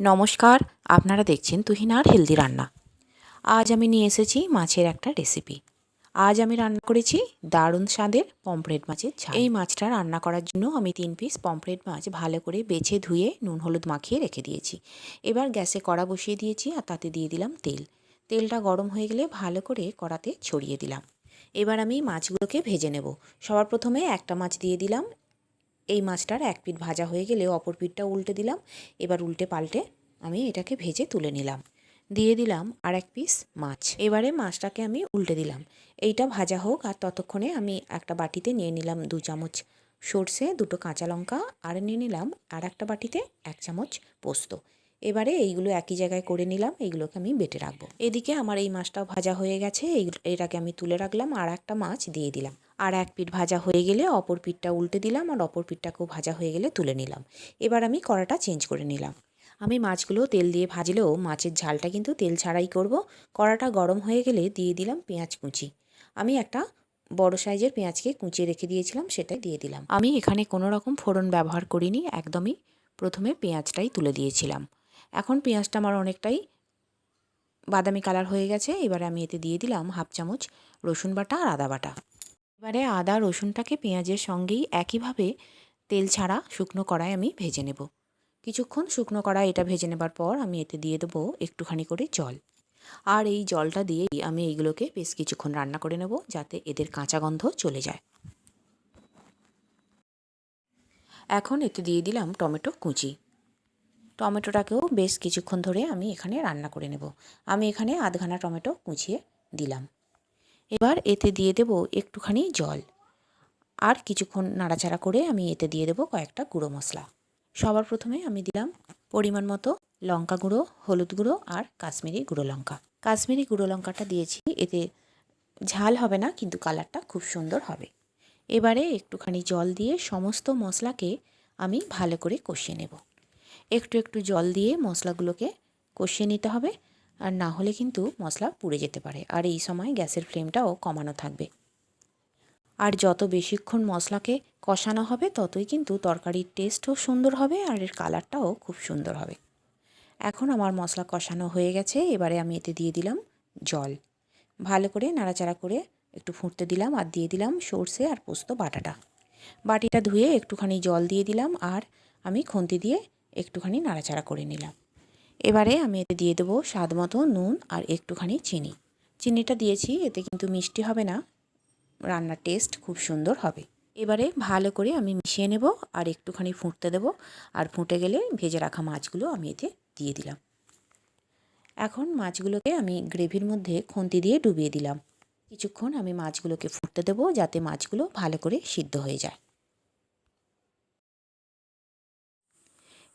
নমস্কার, আপনারা দেখছেন তুহিনার হেলদি রান্না। আজ আমি নিয়ে এসেছি মাছের একটা রেসিপি আজ আমি রান্না করেছি দারুণ স্বাদের পমফ্রেট মাছের ঝাল। এই মাছটা রান্না করার জন্য আমি তিন পিস পমফ্রেট মাছ ভালো করে বেছে ধুয়ে নুন, হলুদ মাখিয়ে রেখে দিয়েছি। এবার গ্যাসে কড়া বসিয়ে দিয়েছি আর তাতে দিয়ে দিলাম তেল। তেলটা গরম হয়ে গেলে ভালো করে কড়াতে ছড়িয়ে দিলাম। এবার আমি মাছগুলোকে ভেজে নেব। সবার প্রথমে একটা মাছ দিয়ে দিলাম এই মাছটার এক পিঠ ভাজা হয়ে গেলে অপর পিঠটা উল্টে দিলাম। এবার উল্টে পাল্টে আমি এটাকে ভেজে তুলে নিলাম। দিয়ে দিলাম আর এক পিস মাছ। এবারে মাছটাকে আমি উল্টে দিলাম। এইটা ভাজা হোক আর ততক্ষণে আমি একটা বাটিতে নিয়ে নিলাম দু চামচ সর্ষে, দুটো কাঁচা লঙ্কা আর নিয়ে নিলাম আর একটা বাটিতে এক চামচ পোস্ত। এবারে এইগুলো একই জায়গায় করে নিলাম, এইগুলোকে আমি বেটে রাখব। এদিকে আমার এই মাছটাও ভাজা হয়ে গেছে এই এটাকে আমি তুলে রাখলাম আর একটা মাছ দিয়ে দিলাম। আর এক পিঠ ভাজা হয়ে গেলে অপর পিঠটা উল্টে দিলাম আর অপর পিঠটাকেও ভাজা হয়ে গেলে তুলে নিলাম। এবার আমি কড়াটা চেঞ্জ করে নিলাম। আমি মাছগুলো তেল দিয়ে ভাজলেও মাছের ঝালটা কিন্তু তেল ছাড়াই করব। কড়াটা গরম হয়ে গেলে দিয়ে দিলাম পেঁয়াজ কুচি। আমি একটা বড় সাইজের পেঁয়াজকে কুচিয়ে রেখে দিয়েছিলাম, সেটাই দিয়ে দিলাম। আমি এখানে কোনো রকম ফোড়ন ব্যবহার করিনি, একদমই প্রথমে পেঁয়াজটাই তুলে দিয়েছিলাম। এখন পেঁয়াজটা আমার অনেকটাই বাদামি কালার হয়ে গেছে, এবারে আমি এতে দিয়ে দিলাম হাফ চামচ রসুন বাটা আর আদা বাটা। এবারে আদা, রসুনটাকে পেঁয়াজের সঙ্গেই একইভাবে তেল ছাড়া শুকনো কড়াই আমি ভেজে নেব। কিছুক্ষণ শুকনো কড়াই এটা ভেজে নেবার পর আমি এতে দিয়ে দেবো একটুখানি করে জল। আর এই জলটা দিয়েই আমি এইগুলোকে বেশ কিছুক্ষণ রান্না করে নেব যাতে এদের কাঁচা গন্ধ চলে যায়। এখন এতে দিয়ে দিলাম টমেটো কুচি। টমেটোটাকেও বেশ কিছুক্ষণ ধরে আমি এখানে রান্না করে নেব। আমি এখানে আধখানা টমেটো কুচিয়ে দিলাম। এবার এতে দিয়ে দেব একটুখানি জল। আর কিছুক্ষণ নাড়াচাড়া করে আমি এতে দিয়ে দেবো কয়েকটা গুঁড়ো মশলা। সবার প্রথমে আমি দিলাম পরিমাণ মতো লঙ্কা গুঁড়ো, হলুদ গুঁড়ো আর কাশ্মীরি গুঁড়ো লঙ্কা। কাশ্মীরি গুঁড়ো লঙ্কাটা দিয়েছি, এতে ঝাল হবে না, কিন্তু কালারটা খুব সুন্দর হবে। এবারে একটুখানি জল দিয়ে সমস্ত মশলাকে আমি ভালো করে কষিয়ে নেব। একটু একটু জল দিয়ে মশলাগুলোকে কষিয়ে নিতে হবে। আর না হলে কিন্তু মশলা পুড়ে যেতে পারে। আর এই সময় গ্যাসের ফ্লেমটাও কমানো থাকবে। আর যত বেশিক্ষণ মশলাকে কষানো হবে, ততই কিন্তু তরকারির টেস্টও সুন্দর হবে আর এর কালারটাও খুব সুন্দর হবে। এখন আমার মশলা কষানো হয়ে গেছে, এবারে আমি এতে দিয়ে দিলাম জল। ভালো করে নাড়াচাড়া করে একটু ফুটতে দিলাম আর দিয়ে দিলাম সর্ষে আর পোস্ত বাটাটা। বাটিটা ধুয়ে একটুখানি জল দিয়ে দিলাম আর আমি খুন্তি দিয়ে একটুখানি নাড়াচাড়া করে নিলাম। এবারে আমি এতে দিয়ে দেবো স্বাদ মতো নুন আর একটুখানি চিনি। চিনিটা দিয়েছি, এতে কিন্তু মিষ্টি হবে না। রান্নার টেস্ট খুব সুন্দর হবে। এবারে ভালো করে আমি মিশিয়ে নেব আর একটুখানি ফুটতে দেব। আর ফুটে গেলে ভেজে রাখা মাছগুলো আমি এতে দিয়ে দিলাম। এখন মাছগুলোকে আমি গ্রেভির মধ্যে খুন্তি দিয়ে ডুবিয়ে দিলাম। কিছুক্ষণ আমি মাছগুলোকে ফুটতে দেবো যাতে মাছগুলো ভালো করে সিদ্ধ হয়ে যায়।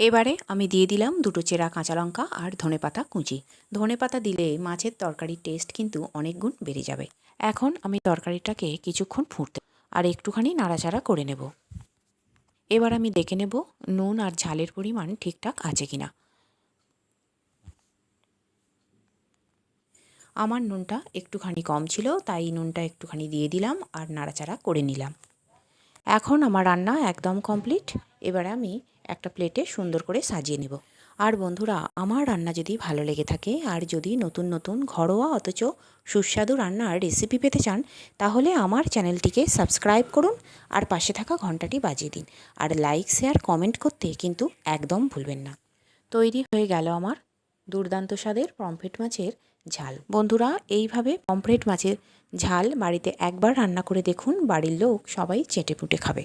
এবারে আমি দিয়ে দিলাম দুটো চেরা কাঁচা লঙ্কা আর ধনে পাতা কুচি। ধনে পাতা দিলে মাছের তরকারির টেস্ট কিন্তু অনেক গুণ বেড়ে যাবে। এখন আমি তরকারিটাকে কিছুক্ষণ ফুটতে আর একটুখানি নাড়াচাড়া করে নেব। এবার আমি দেখে নেব নুন আর ঝালের পরিমাণ ঠিকঠাক আছে কিনা। আমার নুনটা একটুখানি কম ছিল, তাই নুনটা একটুখানি দিয়ে দিলাম আর নাড়াচাড়া করে নিলাম। এখন আমার রান্না একদম কমপ্লিট এবারে আমি একটা প্লেটে সুন্দর করে সাজিয়ে নেব। আর বন্ধুরা, আমার রান্না যদি ভালো লেগে থাকে, আর যদি নতুন নতুন ঘরোয়া অথচ সুস্বাদু রান্নার রেসিপি পেতে চান, তাহলে আমার চ্যানেলটিকে সাবস্ক্রাইব করুন আর পাশে থাকা ঘন্টাটি বাজিয়ে দিন। আর লাইক শেয়ার কমেন্ট করতে কিন্তু একদম ভুলবেন না। তৈরি হয়ে গেল আমার দুর্দান্ত স্বাদের পমফ্রেট মাছের ঝাল। বন্ধুরা, এইভাবে পমফ্রেট মাছের ঝাল বাড়িতে একবার রান্না করে দেখুন, বাড়ির লোক সবাই চেটে পুটে খাবে।